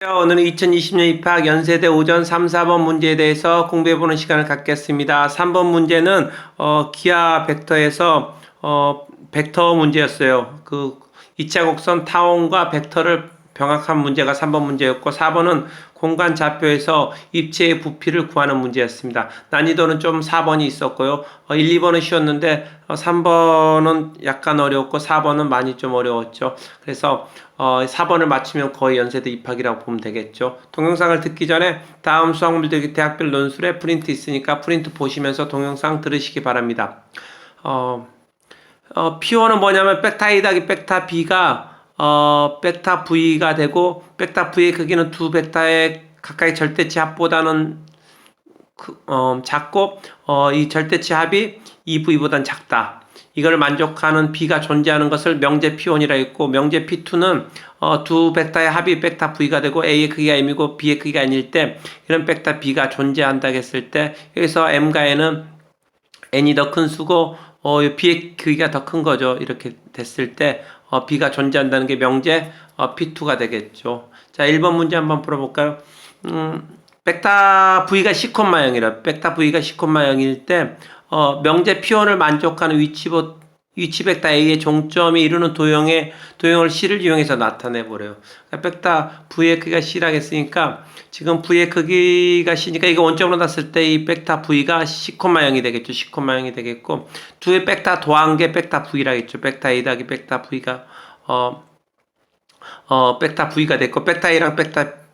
오늘은 2020년 입학 연세대 오전 3, 4번 문제에 대해서 공부해보는 시간을 갖겠습니다. 3번 문제는 어, 기하 벡터에서 어, 벡터 문제였어요. 그 2차 곡선 타원과 벡터를 병합한 문제가 3번 문제였고 4번은 공간 좌표에서 입체의 부피를 구하는 문제였습니다. 난이도는 좀 4번이 있었고요. 어, 1, 2번은 쉬웠는데 어, 3번은 약간 어려웠고 4번은 많이 좀 어려웠죠. 그래서 어, 4번을 맞추면 거의 연세대 입학이라고 보면 되겠죠. 동영상을 듣기 전에 다음 수학물들기 대학별 논술에 프린트 있으니까 프린트 보시면서 동영상 들으시기 바랍니다. 어, 어, P1은 뭐냐면 벡타 A 벡타 B가 어, 벡타 V가 되고 벡타 V의 크기는 두 벡타의 가까이 절대치 합보다는 크- 어, 작고 어, 이 절대치 합이 2V보단 작다. 이걸 만족하는 B가 존재하는 것을 명제 P1이라 했고 명제 P2는 어, 두 벡타의 합이 벡타 V가 되고 A의 크기가 M이고 B의 크기가 N일 때 이런 벡타 B가 존재한다 했을 때 여기서 M과 N은 n이 더 큰 수고 어, 이 b의 크기가 더 큰 거죠. 이렇게 됐을 때 어, b가 존재한다는 게 명제 어, p2가 되겠죠. 자, 1번 문제 한번 풀어볼까요? 음, 벡타 v가 시콤마형이라 벡타 v가 시콤마형일 때 어, 명제 p1을 만족하는 위치 보 위치 벡타 a의 종점이 이루는 도형의 도형을 c를 이용해서 나타내 보래요. 그러니까 벡타 v의 크기가 c라고 했으니까 지금 v의 크기가 c니까 이거 원점으로 놨을 때이 벡타 v가 시콤마형이 되겠죠. 시콤마형이 되겠고 두의 벡타 더한 게 벡타 v라겠죠. 벡타 a 더하기 벡타 v가 어, 어, 벡타 v가 됐고 벡타 a랑 벡타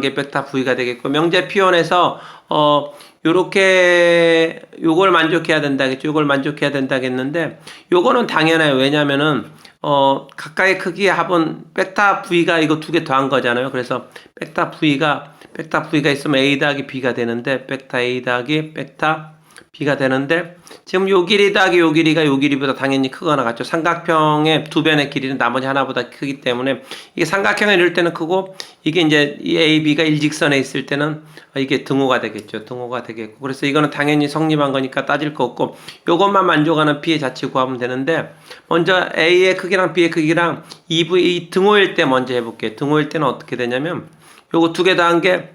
게 벡타 v가 되겠고 명제 P1에서 어 요렇게 요걸 만족해야 된다겠죠. 요걸 만족해야 된다겠는데 요거는 당연해요. 왜냐면은 어 가까이 크기의 합은 벡타 v가 이거 두 개 더한 거잖아요. 그래서 벡타 v가 벡타 v가 있으면 a 더하기 b가 되는데 벡타 a 더하기 벡타 b가 되는데 지금 요 길이 더하기 요 길이가 요 길이보다 당연히 크거나 같죠. 삼각형의 두 변의 길이는 나머지 하나보다 크기 때문에 이게 삼각형을 이룰 때는 크고 이게 이제 이 a, b가 일직선에 있을 때는 이게 등호가 되겠죠. 등호가 되겠고 그래서 이거는 당연히 성립한 거니까 따질 거 없고 요것만 만족하는 b의 자치 구하면 되는데 먼저 a의 크기랑 b의 크기랑 2v 이 등호일 때 먼저 해볼게요. 등호일 때는 어떻게 되냐면 요거 두개 더한 게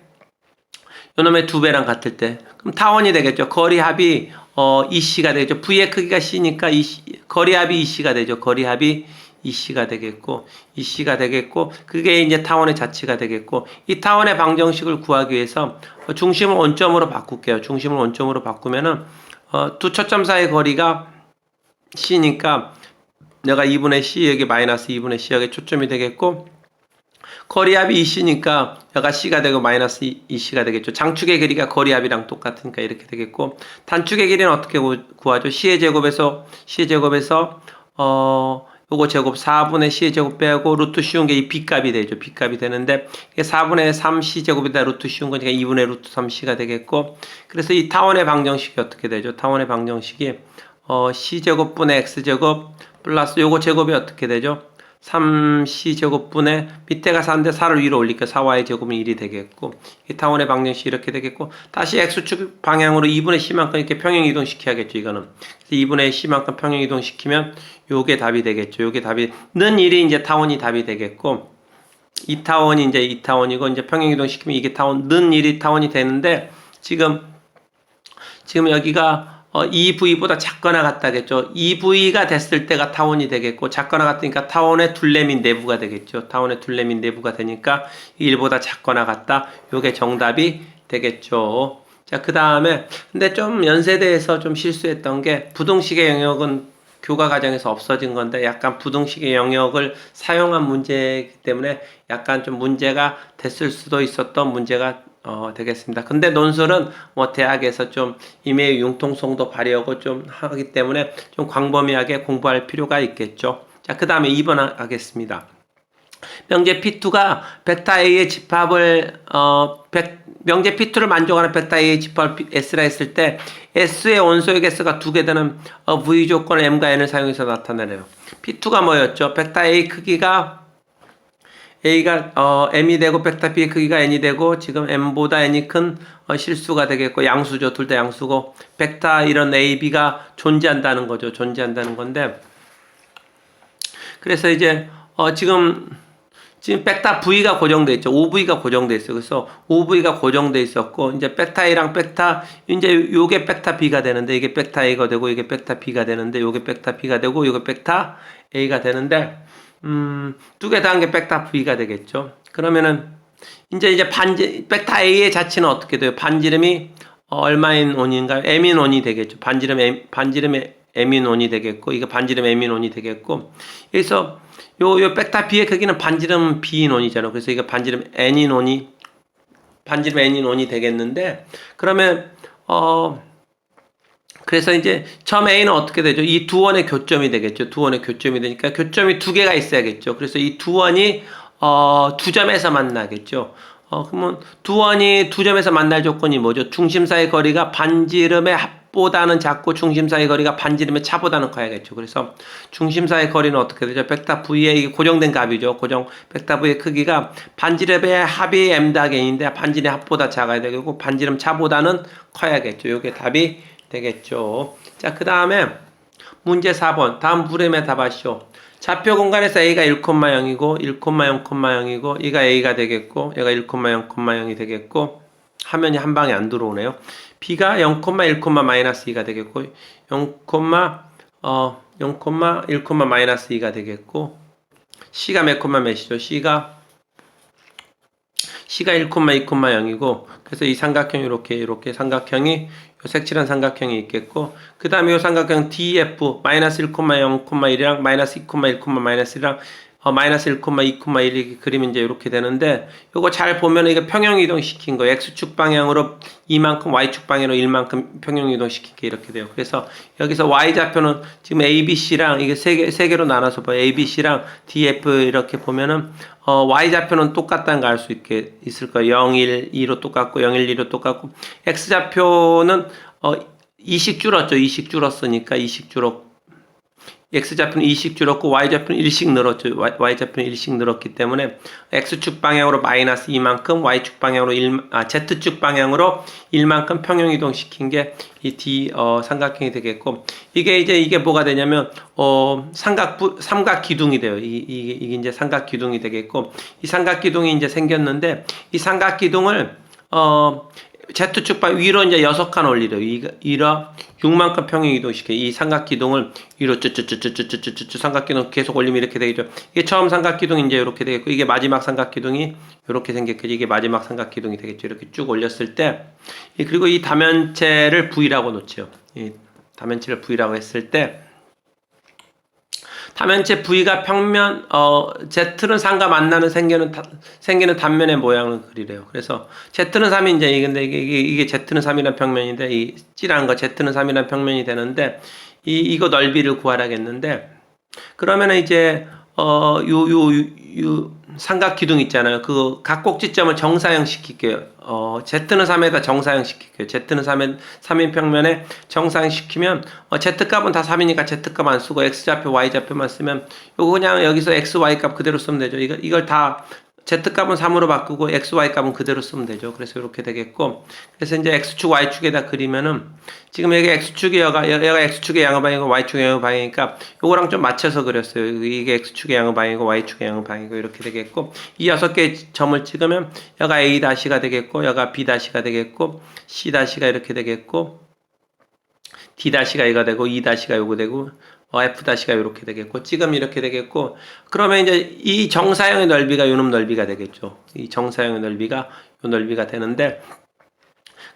요놈의 두 배랑 같을 때 그럼 타원이 되겠죠. 거리 합이 어 2c가 되겠죠. v의 크기가 c니까 2c, 거리 합이 2c가 되죠. 거리 합이 2c가 되겠고 2c가 되겠고 그게 이제 타원의 자치가 되겠고 이 타원의 방정식을 구하기 위해서 어, 중심을 원점으로 바꿀게요. 중심을 원점으로 바꾸면은 어, 두 초점 사이 거리가 c니까 내가 2분의 c 여기 마이너스 2분의 c 여기 초점이 되겠고 거리합이 2c니까 여가 c가 되고 마이너스 2c가 되겠죠. 장축의 길이가 거리합이랑 똑같으니까 이렇게 되겠고 단축의 길이는 어떻게 구- 구하죠? c의 제곱에서 c의 제곱에서 어 요거 제곱 4분의 c의 제곱 빼고 루트 씌운 게 이 b값이 되죠. b값이 되는데 이게 4분의 3c 제곱에다 루트 씌운 거니까 2분의 루트 3c가 되겠고 그래서 이 타원의 방정식이 어떻게 되죠? 타원의 방정식이 어 c 제곱분의 x 제곱 플러스 요거 제곱이 어떻게 되죠? 3c제곱분의 밑에가 4인데 4를 위로 올리니까 4y 제곱은 1이 되겠고 이 타원의 방정식이 이렇게 되겠고 다시 x축 방향으로 2분의 c만큼 이렇게 평행 이동시켜야겠죠 이거는. 그래서 2분의 c만큼 평행 이동시키면 요게 답이 되겠죠. 요게 답이 는 1이 이제 타원이 답이 되겠고 이 타원이 이제 이 타원이고 이제 평행 이동시키면 이게 타원 는 1이 타원이 되는데 지금 지금 여기가 어, 2V보다 작거나 같다겠죠. 2V가 됐을 때가 타원이 되겠고 작거나 같으니까 타원의 둘레민 내부가 되겠죠. 타원의 둘레민 내부가 되니까 1보다 작거나 같다. 요게 정답이 되겠죠. 자, 그 다음에 근데 좀 연세대에서 좀 실수했던 게 부동식의 영역은 교과 과정에서 없어진 건데 약간 부동식의 영역을 사용한 문제이기 때문에 약간 좀 문제가 됐을 수도 있었던 문제가 어, 되겠습니다. 근데 논술은 뭐 대학에서 좀 임의의 융통성도 발휘하고 좀 하기 때문에 좀 광범위하게 공부할 필요가 있겠죠. 자, 그 다음에 2번 하- 하겠습니다. 명제 P2가 벡타 A의 집합을 어 벡- 명제 P2를 만족하는 벡타 A의 집합을 P- S라 했을 때 S의 원소역 S가 두 개 되는 어, V 조건을 M과 N을 사용해서 나타내네요. P2가 뭐였죠? 벡타 A 크기가 A가 어, M이 되고 벡타 B의 크기가 N이 되고 지금 M보다 N이 큰 어, 실수가 되겠고 양수죠. 둘 다 양수고 벡타 이런 A, B가 존재한다는 거죠. 존재한다는 건데 그래서 이제 어, 지금 지금 벡터 V가 고정돼 있죠. OV가 고정돼 있어요. 그래서 OV가 고정돼 있었고 이제 벡터 A랑 벡터 이제 요게 벡터 B가 되는데 이게 벡터 A가 되고 이게 벡터 B가 되는데 요게 벡터 B가 되고 요게 벡터 A가 되는데 음, 두 개 다 한게 벡터 V가 되겠죠. 그러면은 이제 이제 반지 벡터 A의 자체는 어떻게 돼요? 반지름이 어, 얼마인 원인가? m인 원이 되겠죠. 반지름 M, 반지름의 원이 되겠고 이거 반지름 원이 되겠고 그래서 요, 요 B의 크기는 반지름 원이잖아요. 그래서 이거 반지름 원이, 반지름 원이 되겠는데, 그러면, 어, 그래서 이제 처음 A는 어떻게 되죠? 이 두 원의 교점이 되겠죠. 두 원의 교점이 되니까 교점이 두 개가 있어야겠죠. 그래서 이 두 원이, 어, 두 점에서 만나겠죠. 어, 그러면 두 원이 두 점에서 만날 조건이 뭐죠? 중심 사이 거리가 반지름의 합 보다는 작고 중심 사이 거리가 반지름의 차보다는 커야겠죠. 그래서 중심 사이 거리는 어떻게 되죠? 벡터 V의 고정된 값이죠. 고정 벡터 V의 크기가 반지름의 합이 m 다인데 반지름 합보다 작아야 되고 반지름 차보다는 커야겠죠. 이게 답이 되겠죠. 자, 그 다음에 문제 4번. 다음 물음에 답하시오. 좌표 공간에서 a가 1,0이고 1,0,0,0이고 이가 a가 되겠고 얘가 1,0,0,0이 되겠고 화면이 한 방에 안 들어오네요. b가 0,1, 마이너스 2가 되겠고 0, 어 0,1, 마이너스 2가 되겠고 c가 몇 몇이죠? c가 c가 1, 2, 0이고 그래서 이 삼각형이 이렇게 이렇게 삼각형이 요 색칠한 삼각형이 있겠고 그 다음에 요 삼각형 DF 마이너스 1,0,1이랑 마이너스 2,1, 마이너스 1이랑 어, 마이너스 1, 2, 1이 그림이 이제 이렇게 되는데 요거 잘 보면 이게 평형 이동 시킨 거 X축 방향으로 이만큼 Y축 방향으로 1만큼 평형 이동 시킨 게 이렇게 돼요. 그래서 여기서 Y좌표는 지금 ABC랑 이게 세 개, 세 개로 나눠서 봐. ABC랑 DF 이렇게 보면은 어, Y좌표는 똑같다는 걸 알 수 있게 있을 거예요. 0, 1, 2로 똑같고 0, 1, 2로 똑같고 X좌표는 어, 2씩 줄었죠. 2씩 줄었으니까 2씩 줄었고 x좌표는 2씩 줄었고 y좌표는 1씩 늘었죠. y좌표는 1씩 늘었기 때문에 x축 방향으로 마이너스 2만큼 y축 방향으로 1, 아, z축 방향으로 1만큼 평형 이동시킨 게 이 D 어, 삼각형이 되겠고 이게 이제 이게 뭐가 되냐면 어, 삼각 삼각 기둥이 돼요. 이, 이게, 이게 이제 삼각 기둥이 되겠고 이 삼각 기둥이 이제 생겼는데 이 삼각 기둥을 어 Z축 방 위로 이제 여섯 칸 올리려 이러 6만큼 평행 이동시켜 이 삼각 기둥을 위로 쭈쭈쭈쭈쭈쭈쭈 삼각 기둥 계속 올리면 이렇게 되겠죠. 이게 처음 삼각 기둥이 이제 이렇게 되겠고 이게 마지막 삼각 기둥이 이렇게 생겼겠죠. 이게 마지막 삼각 기둥이 되겠죠. 이렇게 쭉 올렸을 때 그리고 이 다면체를 V라고 놓죠. 이 다면체를 V라고 했을 때 다면체 V가 평면 어 Z는 3과 만나는 생기는 다, 생기는 단면의 모양을 그리래요. 그래서 Z는 3이 이제 근데 이게 이게, Z는 3이라는 평면인데 이 찌란 거 Z는 3이라는 평면이 되는데 이 이거 넓이를 구하라겠는데 그러면은 이제 어요요요 삼각 기둥 있잖아요. 그 각곡지점을 정사형 시킬게요. 어, Z는 3에다 정사형 시킬게요. Z는 3인, 3인 평면에 정사형 시키면, 어, Z값은 다 3이니까 Z값 안 쓰고 X좌표, Y좌표만 쓰면, 요거 그냥 여기서 X, Y값 그대로 쓰면 되죠. 이걸, 이걸 다 z값은 3으로 바꾸고 xy 값은 그대로 쓰면 되죠. 그래서 이렇게 되겠고 그래서 이제 x축 y축에다 그리면은 지금 여기 x축이 여가 얘가 x축의 양의 방이고 y축의 양의 방이니까 요거랑 좀 맞춰서 그렸어요. 이게 x축의 양의 방이고 y축의 양의 방이고 이렇게 되겠고 이 여섯 개의 점을 찍으면 여가 a 다시가 되겠고 여가 b 다시가 되겠고 c 다시가 이렇게 되겠고 d 다시가 이거 되고 e 다시가 요거 되고 어, F-가 이렇게 되겠고 지금 이렇게 되겠고 그러면 이제 이 정사형의 넓이가 요놈 넓이가 되겠죠. 이 정사형의 넓이가 요 넓이가 되는데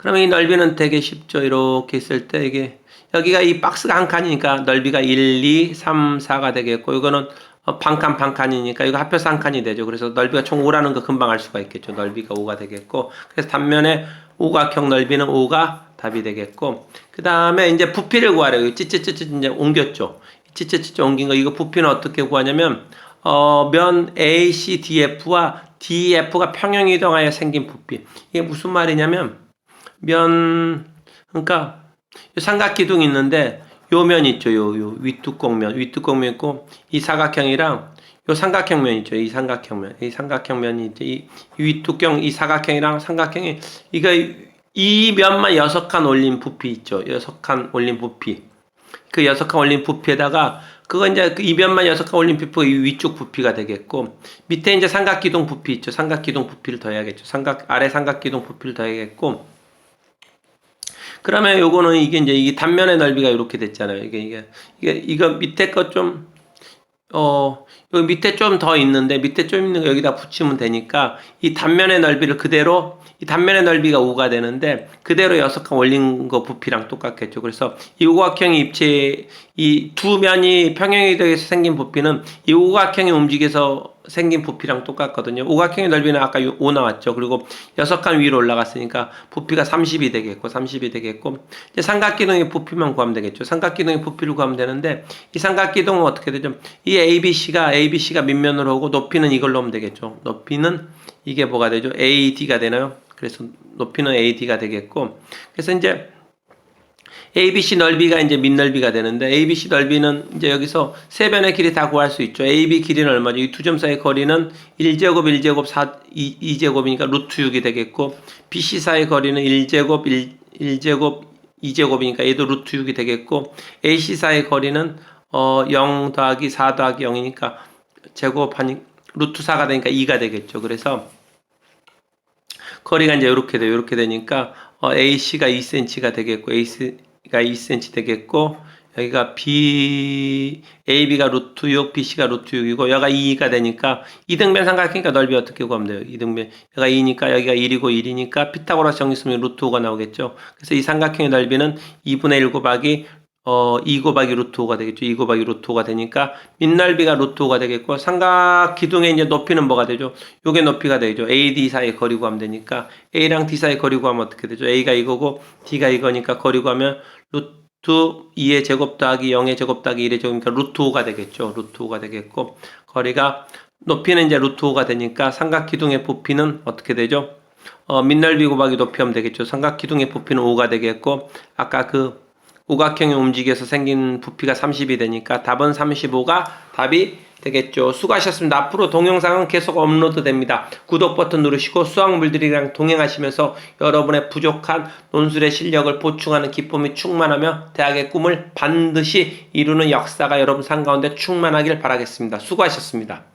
그러면 이 넓이는 되게 쉽죠. 이렇게 있을 때 이게 여기가 이 박스가 한 칸이니까 넓이가 1, 2, 3, 4가 되겠고 이거는 어, 반칸 반칸이니까 이거 합해서 한 칸이 되죠. 그래서 넓이가 총 5라는 거 금방 알 수가 있겠죠. 넓이가 5가 되겠고 그래서 단면에 오각형 넓이는 5가 답이 되겠고 그 다음에 이제 부피를 구하래요. 찌찌찌찌 이제 옮겼죠. 찌찌찌찌 옮긴 거 이거 부피는 어떻게 구하냐면 어, 면 ACDF와 DF가 평형 이동하여 생긴 부피. 이게 무슨 말이냐면 면 그러니까 삼각 기둥이 있는데 요 면 있죠. 요, 요 윗뚜껑 면, 윗뚜껑 면 있고 이 사각형이랑 요 삼각형 면 있죠. 이 삼각형 면, 이 삼각형 면이 있죠. 이, 이 윗뚜껑, 이 사각형이랑 삼각형이 이거 이 면만 여섯 칸 올린 부피 있죠. 여섯 칸 올린 부피. 그 여섯 칸 올린 부피에다가 그거 이제 그 이변만 여섯 칸 올린 이 위쪽 부피가 되겠고 밑에 이제 삼각기둥 부피 있죠. 삼각기둥 부피를 더해야겠죠. 삼각 아래 삼각기둥 부피를 더해야겠고 그러면 요거는 이게 이제 이 단면의 넓이가 이렇게 됐잖아요. 이게 이게 이게 이거 밑에 거좀 어, 여기 밑에 좀 더 있는데 밑에 좀 있는 거 여기다 붙이면 되니까 이 단면의 넓이를 그대로 이 단면의 넓이가 5가 되는데 그대로 여섯 칸 올린 거 부피랑 똑같겠죠. 그래서 이 오각형의 입체 이 두 면이 평행이 되어서 생긴 부피는 이 오각형이 움직여서 생긴 부피랑 똑같거든요. 오각형의 넓이는 아까 5 나왔죠. 그리고 여섯 칸 위로 올라갔으니까 부피가 30이 되겠고 30이 되겠고 이제 삼각기둥의 부피만 구하면 되겠죠. 삼각기둥의 부피를 구하면 되는데 이 삼각기둥은 어떻게 되죠? 이 ABC가 ABC가 밑면으로 오고 높이는 이걸로 하면 되겠죠. 높이는 이게 뭐가 되죠? AD가 되나요? 그래서 높이는 AD가 되겠고 그래서 이제 ABC 넓이가 이제 밑넓이가 되는데 ABC 넓이는 이제 여기서 세 변의 길이 다 구할 수 있죠. AB 길이는 얼마죠? 이 두 점 사이 거리는 1제곱 1제곱 4 2, 2제곱이니까 루트 6이 되겠고 BC 사이 거리는 1제곱 1, 1제곱 2제곱이니까 얘도 루트 6이 되겠고 AC 사이 거리는 어, 0 더하기 4 더하기 0이니까 제곱하니 루트 4가 되니까 2가 되겠죠. 그래서 거리가 이제 이렇게 돼요. 이렇게 되니까 어, AC가 2cm가 되겠고 AC 가 2cm 되겠고 여기가 B AB가 루트 6, BC가 루트 6이고 여기가 2가 되니까 이등변 삼각형이니까 넓이 어떻게 구하면 돼요? 이등변 여기가 2니까 여기가 1이고 1이니까 피타고라스 정리수면 루트 5가 나오겠죠. 그래서 이 삼각형의 넓이는 2분의 1 곱하기 어, 2 곱하기 루트 5가 되겠죠. 2 곱하기 루트 5가 되니까 밑넓이가 루트 5가 되겠고 삼각 기둥의 이제 높이는 뭐가 되죠? 요게 높이가 되죠. AD 사이 거리 구하면 되니까 A랑 D 사이 거리 구하면 어떻게 되죠? A가 이거고 D가 이거니까 거리 구하면 루트 2의 제곱 더하기 0의 제곱 더하기 1의 제곱이니까 루트 5가 되겠죠. 루트 5가 되겠고 거리가 높이는 이제 루트 5가 되니까 삼각 기둥의 부피는 어떻게 되죠? 어, 밑넓이 곱하기 높이 하면 되겠죠. 삼각 기둥의 부피는 5가 되겠고 아까 그 오각형이 움직여서 생긴 부피가 30이 되니까 답은 35가 답이 되겠죠. 수고하셨습니다. 앞으로 동영상은 계속 업로드 됩니다. 구독 버튼 누르시고 수학물들이랑 동행하시면서 여러분의 부족한 논술의 실력을 보충하는 기쁨이 충만하며 대학의 꿈을 반드시 이루는 역사가 여러분 삶 가운데 충만하길 바라겠습니다. 수고하셨습니다.